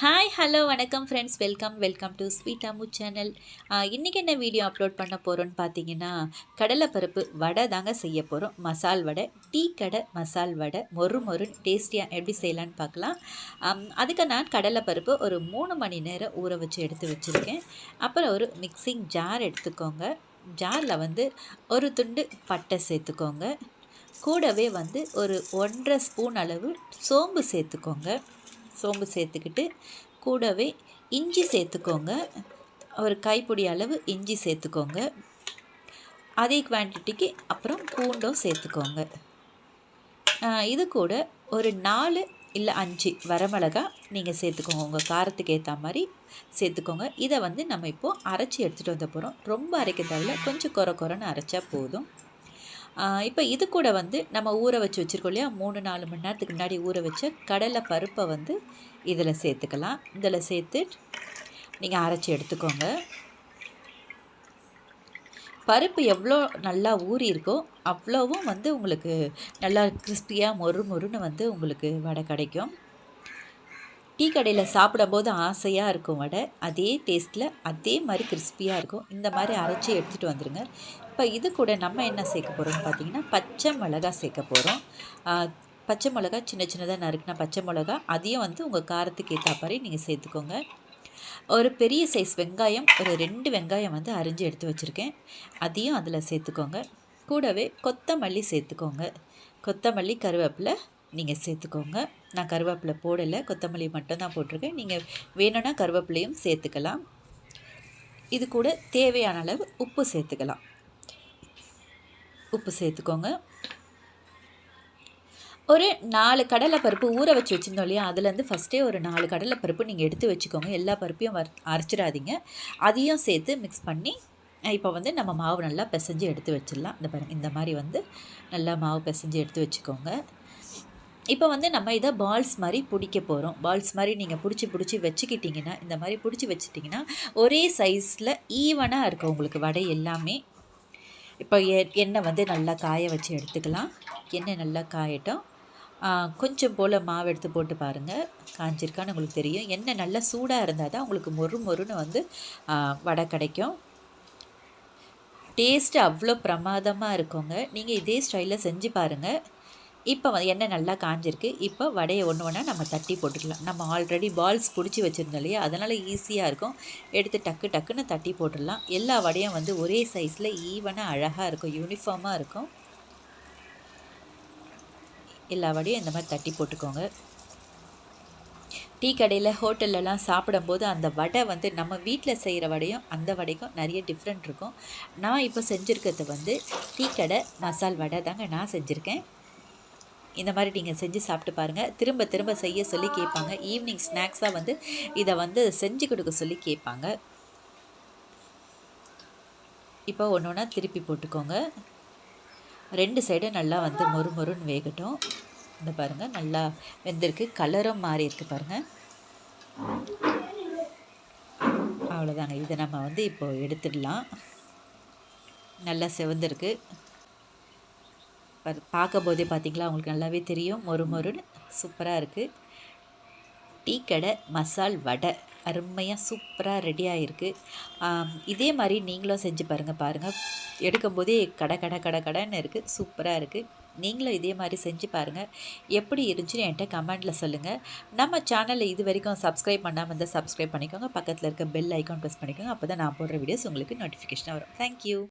Hi hello வணக்கம் friends welcome welcome to sweet Ammu channel இன்றைக்கி என்ன வீடியோ அப்லோட் பண்ண போகிறோன்னு பார்த்தீங்கன்னா கடலைப்பருப்பு வடை தாங்க செய்ய போகிறோம் மசால் வடை டீ கடை மசால் வடை மொறு மொறு டேஸ்டியாக எப்படி செய்யலான்னு பார்க்கலாம் அதுக்கு நான் கடலைப்பருப்பு ஒரு மூணு மணி நேரம் ஊற வச்சு எடுத்து வச்சுருக்கேன். அப்புறம் ஒரு மிக்சிங் ஜார் எடுத்துக்கோங்க. ஜாரில் வந்து ஒரு துண்டு பட்டை சேர்த்துக்கோங்க. கூடவே வந்து ஒரு ஒன்றரை ஸ்பூன் அளவு சோம்பு சேர்த்துக்கோங்க. சோம்பு சேர்த்துக்கிட்டு கூடவே இஞ்சி சேர்த்துக்கோங்க. ஒரு கைப்பிடி அளவு இஞ்சி சேர்த்துக்கோங்க. அதே குவான்டிட்டிக்கு அப்புறம் பூண்டும் சேர்த்துக்கோங்க. இது கூட ஒரு நாலு இல்லை அஞ்சு வரமிளகா நீங்கள் சேர்த்துக்கோங்க. உங்கள் காரத்துக்கு ஏற்ற மாதிரி சேர்த்துக்கோங்க. இதை வந்து நம்ம இப்போது அரைச்சி எடுத்துகிட்டு வந்த போகிறோம் ரொம்ப அரைக்க தேவையில்ல. கொஞ்சம் குறை குறைன்னு அரைச்சா போதும். இப்போ இது கூட வந்து நம்ம ஊற வச்சு வச்சுருக்கோம் இல்லையா? மூணு நாலு மணி நேரத்துக்கு முன்னாடி ஊற வச்ச கடலை பருப்பை வந்து இதில் சேர்த்துக்கலாம். இதில் சேர்த்து நீங்கள் அரைச்சி எடுத்துக்கோங்க. பருப்பு எவ்வளோ நல்லா ஊறி இருக்கோ அவ்வளோவும் வந்து உங்களுக்கு நல்லா கிறிஸ்பியாக மொறு மொறுன்னு வந்து உங்களுக்கு வடை கிடைக்கும். டீ கடையில் சாப்பிடும்போது ஆசையாக இருக்கும் வடை. அதே டேஸ்ட்டில் அதே மாதிரி கிறிஸ்பியாக இருக்கும். இந்த மாதிரி அரைச்சி எடுத்துகிட்டு வந்துடுங்க இப்போ இது கூட நம்ம என்ன சேர்க்க போகிறோம்னு பார்த்தீங்கன்னா பச்சை மிளகா சேர்க்க போகிறோம் பச்சை மிளகா சின்ன சின்னதாக நறுக்கின பச்சை மிளகா அதையும் வந்து உங்கள் காரத்துக்கு ஏற்ற மாதிரி நீங்கள் சேர்த்துக்கோங்க. ஒரு பெரிய சைஸ் வெங்காயம் ஒரு ரெண்டு வெங்காயம் வந்து அரிஞ்சு எடுத்து வச்சுருக்கேன். அதையும் அதில் சேர்த்துக்கோங்க. கூடவே கொத்தமல்லி சேர்த்துக்கோங்க. கொத்தமல்லி கருவேப்பிலை நீங்கள் சேர்த்துக்கோங்க. நான் கருவேப்பிலை போடலை கொத்தமல்லி மட்டும்தான் போட்டிருக்கேன். நீங்கள் வேணும்னா கருவேப்பிலையும் சேர்த்துக்கலாம். இது கூட தேவையான அளவு உப்பு சேர்த்துக்கலாம். உப்பு சேர்த்துக்கோங்க. ஒரு நாலு கடலைப்பருப்பு ஊற வச்சு வச்சுருந்தோம் இல்லையா? அதுலேருந்து ஃபஸ்ட்டே ஒரு நாலு கடலைப்பருப்பு நீங்கள் எடுத்து வச்சுக்கோங்க. எல்லா பருப்பையும் வர அரைச்சிடாதீங்க. அதையும் சேர்த்து மிக்ஸ் பண்ணி இப்போ வந்து நம்ம மாவு நல்லா பிசைஞ்சு எடுத்து வச்சிடலாம். இந்த பாருங்க இந்த மாதிரி வந்து நல்லா மாவு பிசைஞ்சு எடுத்து வச்சுக்கோங்க. இப்போ வந்து நம்ம இதை பால்ஸ் மாதிரி பிடிக்க போகிறோம் பால்ஸ் மாதிரி நீங்கள் பிடிச்சி பிடிச்சி வச்சுக்கிட்டிங்கன்னா இந்த மாதிரி பிடிச்சி வச்சுட்டிங்கன்னா ஒரே சைஸில் ஈவனாக இருக்கும் உங்களுக்கு வடை எல்லாமே இப்போ எ- எண்ணெய் வந்து நல்லா காய வச்சு எடுத்துக்கலாம். எண்ணெய் நல்லா காயட்டும். கொஞ்சம் போல் மாவு எடுத்து போட்டு பாருங்கள் காஞ்சிருக்கான்னு உங்களுக்கு தெரியும். எண்ணெய் நல்லா சூடாக இருந்தால் தான் உங்களுக்கு மொறு மொறுன்னு வந்து வடை கிடைக்கும். டேஸ்ட்டு அவ்வளோ பிரமாதமாக இருக்குங்க. நீங்கள் இதே ஸ்டைலில் செஞ்சு பாருங்கள் இப்போ வந்து எண்ணெய் நல்லா காஞ்சிருக்கு. இப்போ வடையை ஒன்று ஒன்றா நம்ம தட்டி போட்டுக்கலாம். நம்ம ஆல்ரெடி பால்ஸ் பிடிச்சி வச்சுருந்தோம் இல்லையா? அதனால் ஈஸியாக இருக்கும். எடுத்து டக்கு டக்குன்னு தட்டி போட்டுடலாம். எல்லா வடையும் வந்து ஒரே சைஸில் ஈவனாக அழகாக இருக்கும். யூனிஃபார்மாக இருக்கும். எல்லா வடையும் இந்த மாதிரி தட்டி போட்டுக்கோங்க. டீ கடையில் ஹோட்டல்லலாம் சாப்பிடும்போது அந்த வடை வந்து நம்ம வீட்டில் செய்கிற வடையும் அந்த வடைக்கும் நிறைய டிஃப்ரெண்ட் இருக்கும். நான் இப்போ செஞ்சுருக்கிறது வந்து டீ கடை மசால் வடை தாங்க நான் செஞ்சுருக்கேன். இந்த மாதிரி நீங்கள் செஞ்சு சாப்பிட்டு பாருங்கள் திரும்ப திரும்ப செய்ய சொல்லி கேட்பாங்க. ஈவினிங் ஸ்நாக்ஸாக வந்து இதை வந்து செஞ்சு கொடுக்க சொல்லி கேட்பாங்க. இப்போ ஒன்று ஒன்றா திருப்பி போட்டுக்கோங்க. ரெண்டு சைடும் நல்லா வந்து மொறு மொறுன்னு வேகட்டும். இந்த பாருங்கள் நல்லா வெந்திருக்கு. கலரும் மாறி இருக்கு பாருங்கள் அவ்வளோதாங்க இதை நம்ம வந்து இப்போது எடுத்துடலாம். நல்லா செவந்திருக்கு. பாரு- பார்க்கும் போதே பார்த்தீங்களா? உங்களுக்கு நல்லாவே தெரியும். மொறு மொறுன்னு சூப்பராக இருக்குது டீ கடை மசால் வடை அருமையாக சூப்பராக ரெடி ஆகிருக்கு இதே மாதிரி நீங்களும் செஞ்சு பாருங்கள் பாருங்கள் எடுக்கும்போதே கடை கடை கடை கடைன்னு இருக்குது சூப்பராக இருக்குது நீங்களும் இதே மாதிரி செஞ்சு பாருங்கள் எப்படி இருந்துச்சுன்னு என்கிட்ட கமெண்ட்டில் சொல்லுங்கள் நம்ம சேனலில் இது வரைக்கும் சப்ஸ்கிரைப் பண்ணாமல் இருந்தால் சப்ஸ்கிரைப் பண்ணிக்கோங்க. பக்கத்தில் இருக்க பெல் ஐக்கான் ப்ரெஸ் பண்ணிக்கோங்க. அப்போ தான் நான் போடுற வீடியோஸ் உங்களுக்கு நோட்டிஃபிகேஷனாக வரும். தேங்க்யூ